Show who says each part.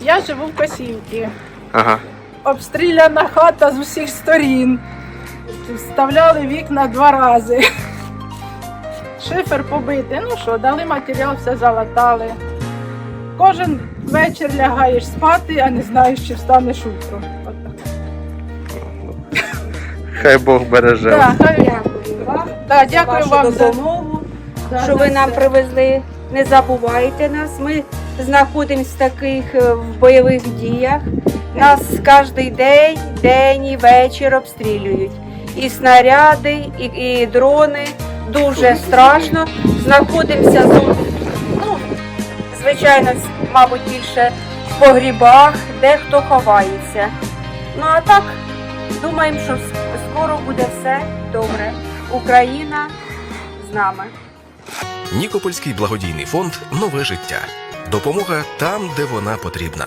Speaker 1: Я живу в Косівці.
Speaker 2: Ага.
Speaker 1: Обстріляна хата з усіх сторін. Вставляли вікна два рази. Шифер побитий. Ну що, дали матеріал, все залатали. Кожен вечір лягаєш спати, а не знаєш, чи встанеш утром.
Speaker 2: Хай Бог береже.
Speaker 1: Да, хай-
Speaker 3: Дякую вам.
Speaker 1: да, дякую вам за
Speaker 3: допомогу,
Speaker 1: Да,
Speaker 3: що
Speaker 1: за
Speaker 3: ви нам привезли. Не забувайте нас. Ми знаходимося в таких е, в бойових діях. Нас кожен день, день і вечір обстрілюють. І снаряди, і, і дрони. Дуже страшно. Знаходимося з- ну, звичайно, мабуть, більше в погрібах, де хто ховається. Ну а так, думаємо, що скоро буде все добре. Україна з нами.
Speaker 4: Нікопольський благодійний фонд Нове життя. Допомога там, де вона потрібна.